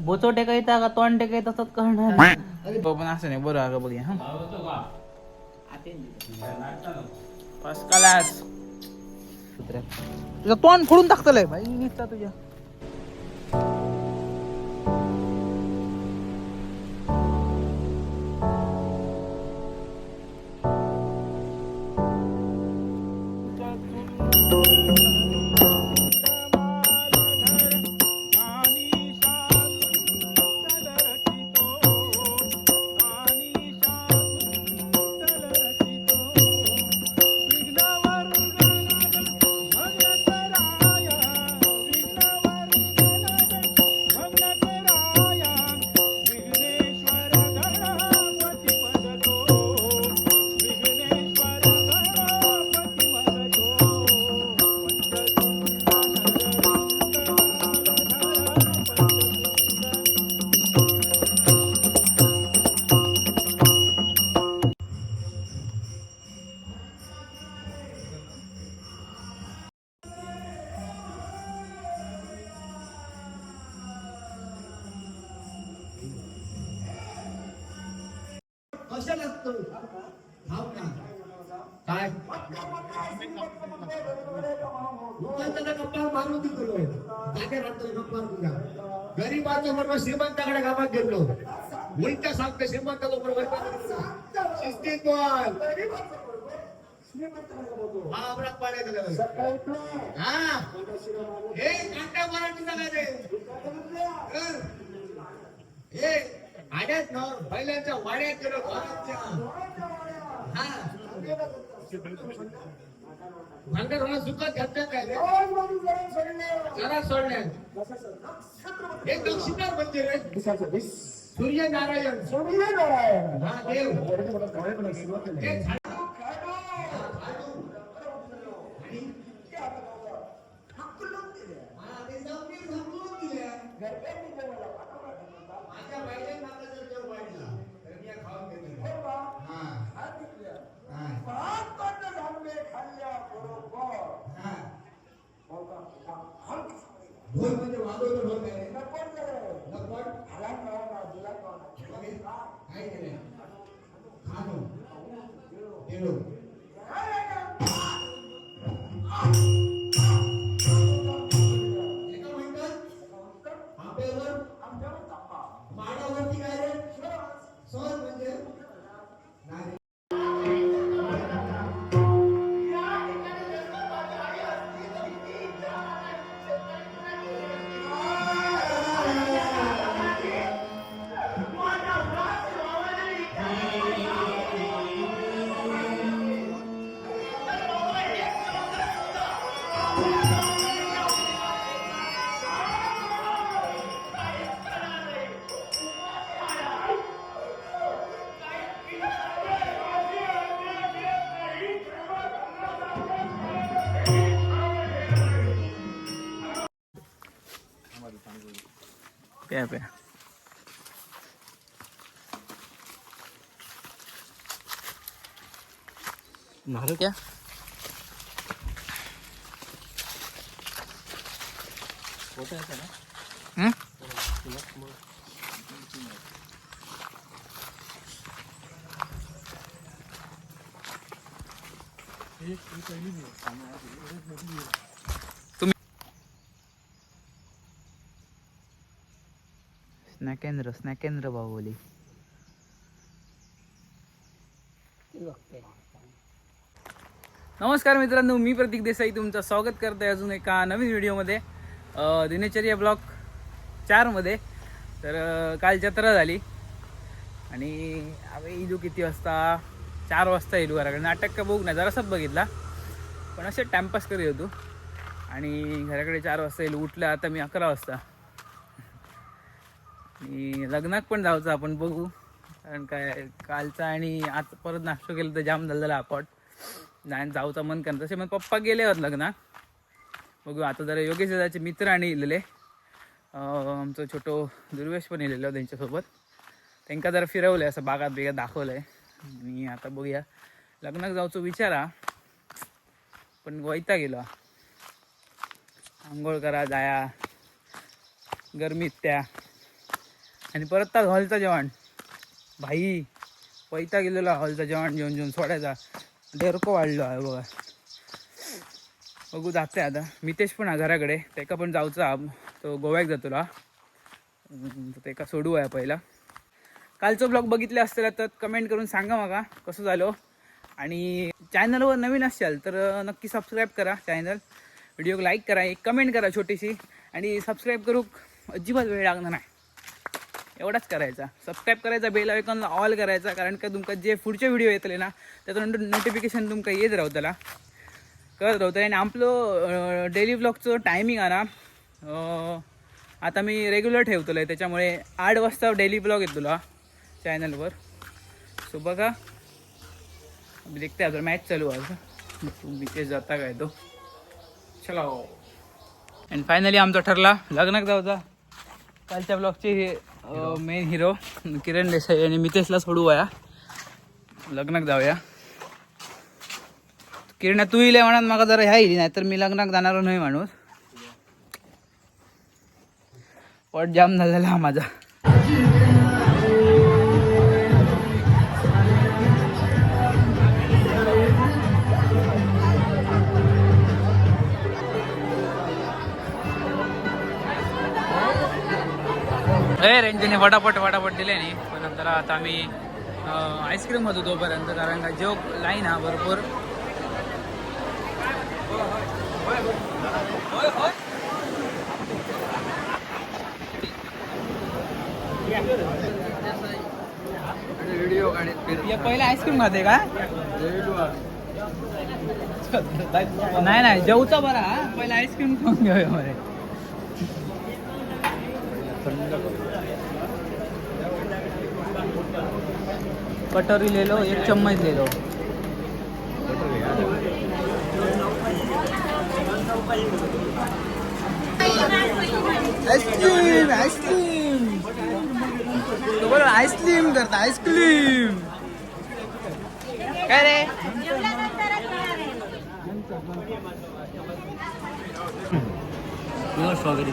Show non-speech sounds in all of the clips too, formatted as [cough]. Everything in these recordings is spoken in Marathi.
बोचो टेकायचा का तोंड टेकायचं असं कळणार तो पण असं नाही बरं अगं बघूया हा फर्स्ट क्लास तुझं तोंड फोडून टाकतलंय भाई निघता तुझ्या. गरीबाच्या बरोबर श्रीमंताकडे गावात गेलो. उलट्या सांगते श्रीमंत बरोबर शिस्तीत बोल हा अमरात पाडायचं हा. हे कांटा मराठीचा काय रे हे आड्यात ना बैलांच्या वाड्यात गेलो. हा. भांडण मला सुखात घातलं काय रे जरा सोडल्या हे दक्षिणार म्हणजे रे सूर्यनारायण हा देव हे झाड- हा, ते जमिनी झाकून दिल्या. माझ्या बाईला नाका जर देव वाढला, तर मी खाऊन घेतो. हा. हा. हा. ढोल म्हणजे वाजवलं ढोल काय रे? लपट? ओके. काय केलंय? खाणो. खेळो. एका प्या प्या मारू क्या हम्म? स्नॅकेंद्र स्नॅकेंद्र बाहुबली. नमस्कार मित्रांनो मी प्रतीक देसाई तुमचं स्वागत करते अजून एका नवीन व्हिडिओमध्ये. दिनचर्या ब्लॉक चारमध्ये. तर काल जत्रा झाली. आणि आम्ही इलू किती वाजता? चार वाजता इलू घराकडे नाटक का बघू नाही जरासाच बघितला. पण असे टाइमपास करीत होतो. आणि घराकडे चार वाजता येईल उठलं आता मी अकरा वाजता. आणि लग्नात पण जायचं आपण बघू. कारण काय कालचा आणि आज परत नाश्ता केलं तर जाम झालेला अपॉट नाही जाऊचा मन करत. तसे मग पप्पा गेले होत लग्नात. बघू आता जरा योगेश दादाचे मित्र आणि इलेले. आमचं छोटो दुर्वेश पण इलेलो त्यांच्यासोबत. त्यांका जरा फिरवलं असं बागात बिगात दाखवलं आहे आणि आता बघूया. लग्नात जाऊचो विचारा. पण वैता गेलो आंघोळ करा जाया. गरमीत त्या. आणि परत त्या हॉलचं जेवण. भाई पैता गेलेला हॉलचं जेवण जेवण जेवण सोडायचा. डेरको वाढलो आहे बघा. बघू जाते आता. मितेश पण हा घराकडे. त्याका पण जाऊचा. तो गोव्याक जातोला तेका त्याका सोडू आहे पहिला. कालचं ब्लॉग बघितले असतील तर कमेंट करून सांगा मला कसं झालं. आणि चॅनलवर नवीन असाल तर नक्की सबस्क्राईब करा चॅनल व्हिडिओ लाईक करा. एक कमेंट करा छोटीशी. आणि सबस्क्राईब करू. अजिबात वेळ लागणार नाही. एवढाच करायचा. सबस्क्राईब करायचा बेल आयकॉनला ऑल करायचा कारण का तुमका जे पुढचे व्हिडिओ येतले ना त्याचं नोटिफिकेशन तुमका येत रावतला करत रावतले आणि आपलं डेली ब्लॉगचं टायमिंग आहे ना आता मी रेग्युलर ठेवतलो आहे त्याच्यामुळे आठ वाजता डेली ब्लॉग येतो तुला चॅनलवर सो बघा. देखते अगर मॅच चालू आहे तुम्ही ते जाता काय तो. चला. अँड फायनली आमचा ठरला लग्नाक जाऊचा कालच्या ब्लॉगची मेन हिरो किरण देसाई आणि मितेशला सोडू वया लग्नाक जाऊया किरण तू इले म्हणत मला जरा ह्या येईल नाहीतर मी लग्नाक जाणार नाही माणूस पोट जाम झालेला हा माझा हे रेंजने वडापट वडापट दिले नाही पण नंतर आता आम्ही आईस्क्रीम होतो तोपर्यंत कारण का जो लाईन हा भरपूर. व्हिडिओ पहिला आईस्क्रीम खाते का? नाही नाही जेवचा बरा हा. पहिला आईस्क्रीम खाऊन घेऊया मध्ये कटोरी ले लो एक चम्मच ले लो आईस्क्रीम आईस्क्रीम तो बोल आईस्क्रीम करता आईस्क्रीम काय रे? स्ट्रॉबेरी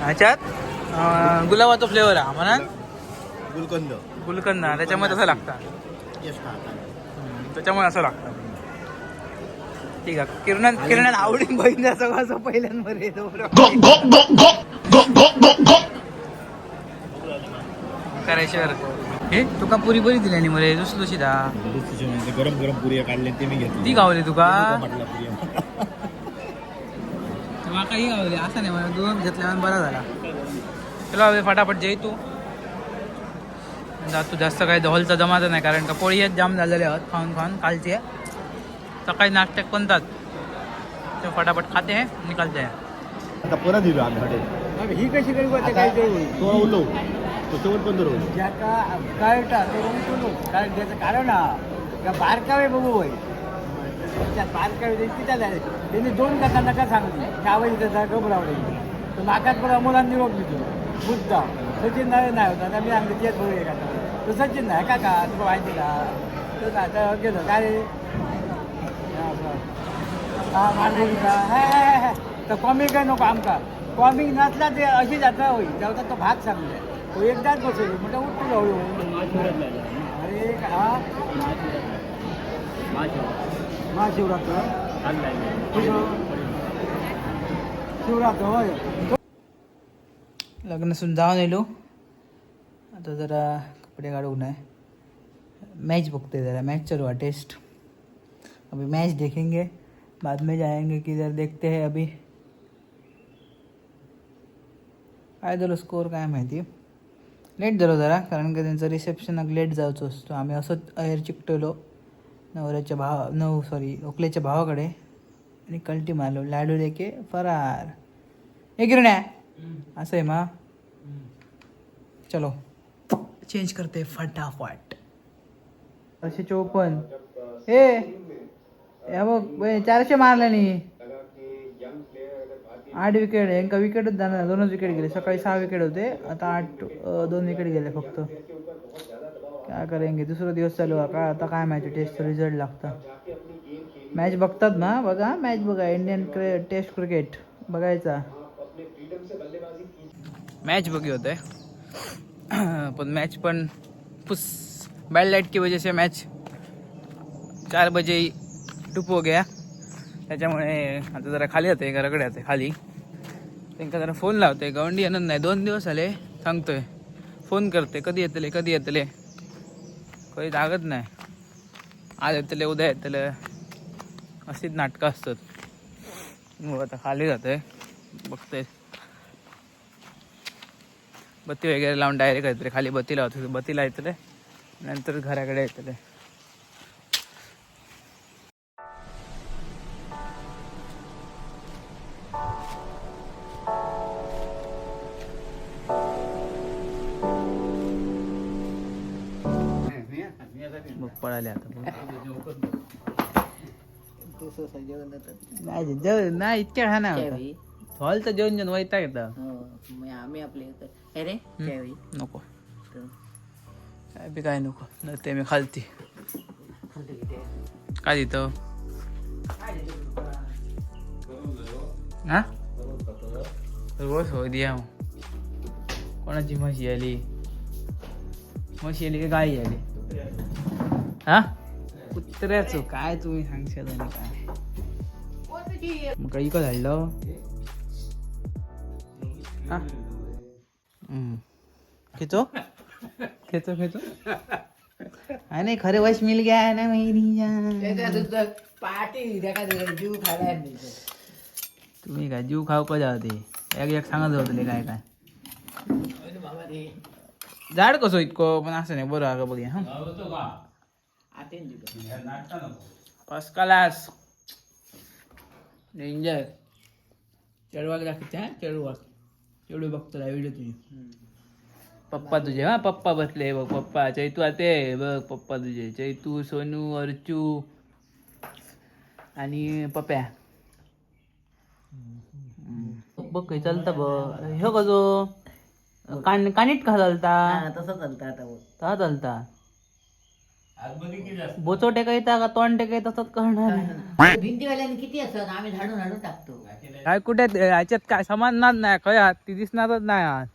ह्याच्यात? अं, गुलाबाचा फ्लेवर आहे म्हणा. गुलकंद. गुलकंद त्याच्यामध्ये असं लागतं. येस त्याच्यामुळे असं लागतं. ठीक आहे किरणात किरणात आवडीन बहीण सगळं असं पहिल्यांमध्ये येतो करायच्यावर. हे तुका पुरी बरी दिली आणि मला दुसरी दा? गरम गरम पुरी काढले ते मी घेतली. ती गावली तुका म्हटलं पुरी. [laughs] माका ही गावली असं नाही मला दोन घेतल्यावर बरा झाला. चलो फटाफट जय तू जातो जास्त काही हॉलचा जमाचा नाही कारण का पोळी जाम झालेले आहोत खाऊन खाऊन कालचे सकाळी नाश्त्याक बनतात ते फटाफट खाते है निकालते है आता परत दिलो आम्ही हॉटेल. ही कशी करू काय तो उलो तो शेवट बंद राहू ज्याका काय काय त्याचं कारण हा का बारकावे बघू होय. त्यात बारकावे किती झाले त्यांनी दोन कथा नका सांगली त्यावेळी त्याचा घबरावले तर नाकात पण मुलांनी निरोप दिली मुद्दा सचिन नाही नाही होता आता मी सांगते तेच बघू का तो सचिन नाही का का तुला माहिती का तर आता गेलो काय रे हा, बरं. हा मांडवी का हे, हे, हे. तर कॉमिक काय नको आमका कॉमिक नसला ते अशी जात्रा होईल तेव्हा तो भाग सांगले तो एकदाच बसवली म्हटलं उठू जाऊ अरे हा महाशिवरात्र शिवरात्र होय लग्न सुन जाऊन येलो. आता जरा कपडे काढून आहे. मैच बघते जरा मैच चलो टेस्ट. अभी मैच देखेंगे. बाद में जाएंगे किधर देखते हैं अभी. काय झालं स्कोर काय माहिती? लेट झालो जरा कारण का त्यांचं रिसेप्शनाक लेट जायचो असतो. आम्ही असंच अहेर चिकटवलो नवऱ्याच्या भाव नऊ सॉरी ओकल्याच्या भावाकडे. आणि कल्टी मारलो लाडू लेके फरार. हे गिरण्या असं आहे मा. चलो। चेंज करते फटाफट. असे चोपन ए या बघ चारशे मारले नी. आठ विकेट यांका विकेटच जाणार दोनच विकेट गेले. सकाळी सहा विकेट होते आता आठ दोन विकेट गेले फक्त. काय करेंगे दुसरा दिवस चालू आहे का आता काय माहिती टेस्ट रिझल्ट लागता मॅच बघतात ना बघा मॅच बघा इंडियन क्रे टेस्ट क्रिकेट बघायचा. मैच बघी होते. पण मैच पण पुस बैड लाइट की वजह से मैच चार बजे ही टूप हो गया. त्याच्यामुळे आता जरा खाली जाते घराकडे जाते खाली. त्यांना जरा फोन लावते गवंडी येणार नाही. दोन दिवस आले सांगतोय. फोन करते कधी येतले कधी येतले. कधी जागत नाही. आज येतले उद्या येतले. अशीच नाटकं असतात. मग आता खाली जाते बघतोय. बत्ती वगैरे लावून डायरेक्ट येतले खाली बत्ती लावते बत्तीला येतले नंतर घराकडे येतले पळाले आता. नाही इतक्या हा ना हॉलचं जेवण जेवण वैताग येतं. हो, आम्ही आपले अरे त्यावेळी नको. काय बी काय नको. न ते मी खालती. काय तिथं? हा? रोज हो द्या कोणाची म्हशी आली? म्हशी आली का गाई आली? हा? कुत्र्याचं काय तुम्ही सांगशाल आणि काय? मग काही का झालं हा हम्म. खेचो खेचो खेचो हा नाही खरे वश मिल गया है ना मेरी पार्टी देखा जीव खायला तुम्ही काय जीव खाऊ का जाते एक एक सांगत होतले काय काय झाड कसं इतकं पण असं नाही बरं अगं बघूया हा फर्स्ट क्लास डेंजर चढवाक दाखवते हा चढवाक चढू बघतो व्हिडिओ तुझी पप्पा तुझे हा पप्पा बसले बघ पप्पा चैतू आते बघ पप्पा तुझे चैतू सोनू अर्चू आणि पप्या. बघ काही चालता बघ. ह्यो कसो कान कानीट का चालता? तसं चालतं आता बघ. का चालता. बोचो टेकायचा का तोंड टेकायचं तसंच करणार भिंतीवाल्याने किती असत आम्ही झाडून झाडून टाकतो. काय कुठे ह्याच्यात काय समानणार नाही खय आहात ती दिसणारच नाही आहात.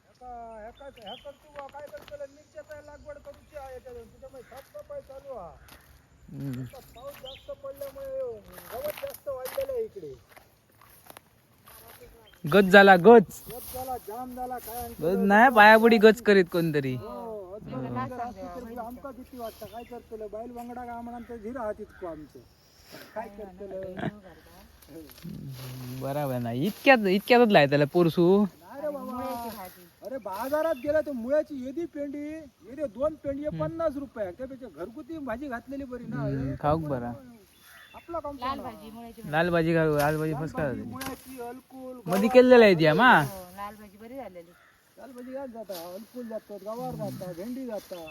गच झाला गच. गच नाही पायापुढी गच करीत कोणतरी. आमका किती वाटतं? काय करतलो? बैल बंगडा का म्हणा धीर आहात इतकं आमचं. काय करतलो? बरोबर नाही इतक्यात इतक्यातच लाय त्याला पोरसू अरे बाजारात गेला तर मुळ्याची येदी पेंडी येदे दोन पेंडी पन्नास रुपये. त्यापेक्षा घरगुती भाजी घातलेली बरी ना. खाऊक बरा. आपला काम लाल लाल भाजी लाल भाजी का मुळ्याची अलकुलमध्ये केलेलं आहे ती हा मा. लाल भाजी याच जाता अलकुल जातात गवार जाता भेंडी जाता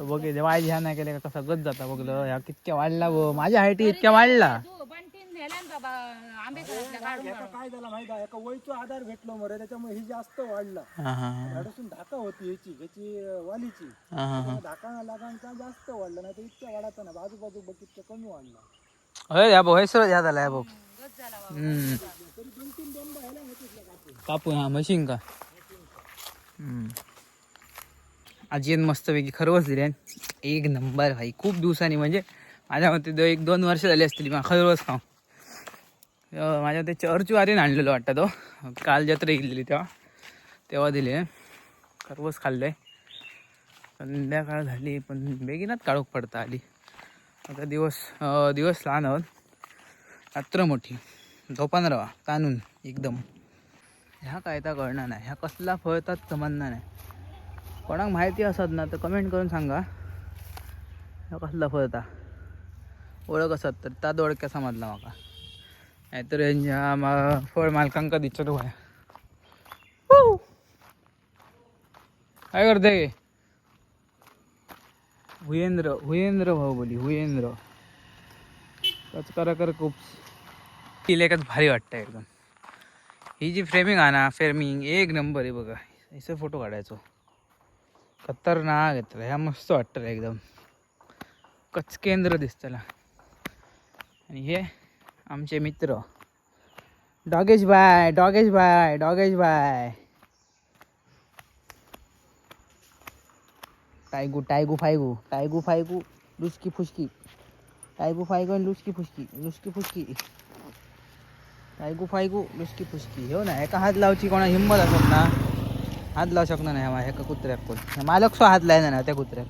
बघ ह्या नाही केले का कसा गच जाता बघलं ह्या कितक्या वाढला व माझ्या हायटी इतक्या वाढला. याचा काय झाला माहिती आहे? एका वयचा आधार भेटलो मरे त्याच्यामुळे ही जास्त वाढला. हा हा हा. झाडासून धाका होती ह्याची ह्याची अं, वालीची. हा हा हा. धाका लागांचा जास्त वाढला नाही तर इतक्या वाढाचा ना बाजू बाजू बघ इतक्या कमी वाढला. होय या बघ सर ह्या झाला बघ. हम्म. कापून हा मशीन का? आजीन मस्तपैकी खरवस दिले एक नंबर भाई खूप दिवसांनी म्हणजे माझ्या मते एक दोन वर्ष झाली असतील मला खरवस खाऊ माझ्या ते चर्ची वारीन आणलेलो वाटतं तो. काल जत्रा गेलेली तेव्हा. तेव्हा दिले खरवस खाल्ले संध्याकाळ झाली पण बेगीनच काळोख पडता आली. आता दिवस दिवस लहान आहोत. रात्र मोठी. झोपान राहा ताणून एकदम. ह्या कायदा कळना कळणार नाही. ह्या कसला फळतात समजणार नाही. कोणाक माहिती असत ना तर कमेंट करून सांगा. ह्या कसला फळता ओळख असत तर त्या ओळख्या समजला म्हाका नाहीतर ह्या मा- फळ मालकांका दिसत व्हाय काय करते? हुयेंद्र हुयेंद्र भाऊ बोली हुयेंद्र. कचकरा कर खूप ती भारी वाटतं एकदम. ही जी फ्रेमिंग आहे ना फ्रेमिंग एक नंबर आहे बघा. असं फोटो काढायचो. खतरनाक येतं ह्या मस्त वाटतं रे एकदम. कचकेंद्र दिसतला आणि हे आमचे मित्र. डॉगेश बाय डॉगेश बाय डॉगेश बाय टायगू टायगू फायगू टायगू फायगू लुचकी फुसकी टायगू फायगू आणि लुचकी फुसकी लुचकी फुसकी ऐकू फायगू लुचकी फुसकी हो ना एका हात लावची कोणा हिंमत असत ना हात लावू शकणार नाही ह्या एका कुत्र्याक कोण. मालक सो हात लायना ना त्या कुत्र्याक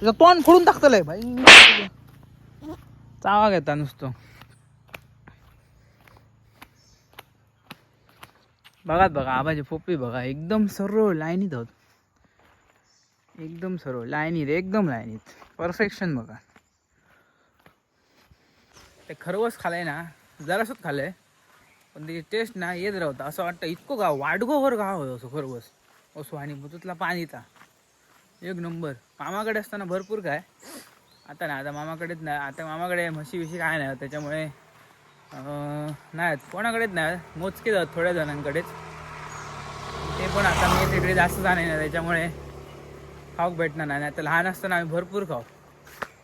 तुझं तोंड फोडून टाकतलंय भाई चावा घेता नुसतं. बघात बघा आबाजी पोपी बघा एकदम सरळ लाईनीत आहोत. एकदम सरळ लाईनीत एकदम लाईनीत. परफेक्शन बघा. ते खरवस खालाय ना जरासच खाल्लंय. पण त्याची टेस्ट ना येत राहतं. असं वाटतं इतकं गाव वाडगोवर गाव आहे असं खरवस असो आणि मुतूतला पाणीचा. एक नंबर. मामाकडे असताना भरपूर काय. आता ना आता मामाकडेच नाही आता मामाकडे म्हशी विशी काय नाही. त्याच्यामुळे नाही नाहीत कोणाकडेच नाही. मोजके जात थोड्या जणांकडेच. ते पण आता मी तिकडे जास्त जाणे नाही. त्याच्यामुळे खाऊक भेटणार नाही. तर लहान असताना आम्ही भरपूर खाऊ.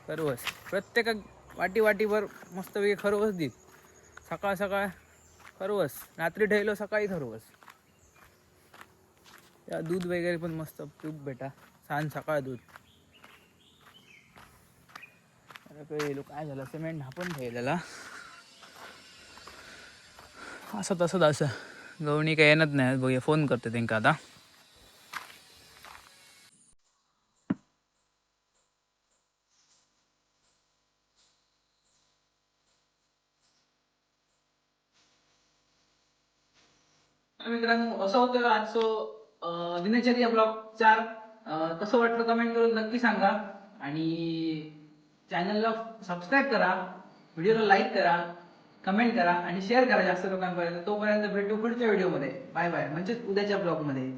खरवस प्रत्येक वाटी वाटीभर मस्तपैकी खरवस देत. सकाळ सकाळ खरवस. रात्री ठेवलो सकाळी खरवस. त्या दूध वगैरे पण मस्त प्यूप बेटा सांज सकाळ दूध. अरे कळलो काय झालं? सिमेंट आपण ठेवलेला. असं तसंच असं गवणी काही येणत नाही बघूया फोन करते त्यांना आता. मित्रांनो असं होतं आजचं दिनचर्या ब्लॉग चार कसं वाटलं कमेंट करून नक्की सांगा. आणि चॅनलला सबस्क्राईब करा व्हिडिओला लाईक करा कमेंट करा आणि शेअर करा जास्त लोकांपर्यंत. तोपर्यंत भेटू पुढच्या व्हिडिओमध्ये बाय बाय म्हणजेच उद्याच्या ब्लॉगमध्ये.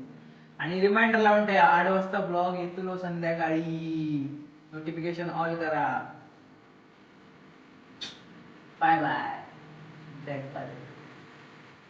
आणि रिमाइंडर लावून ठेवा आठ वाजता ब्लॉग येतो संध्याकाळी. नोटिफिकेशन ऑल करा. Bye bye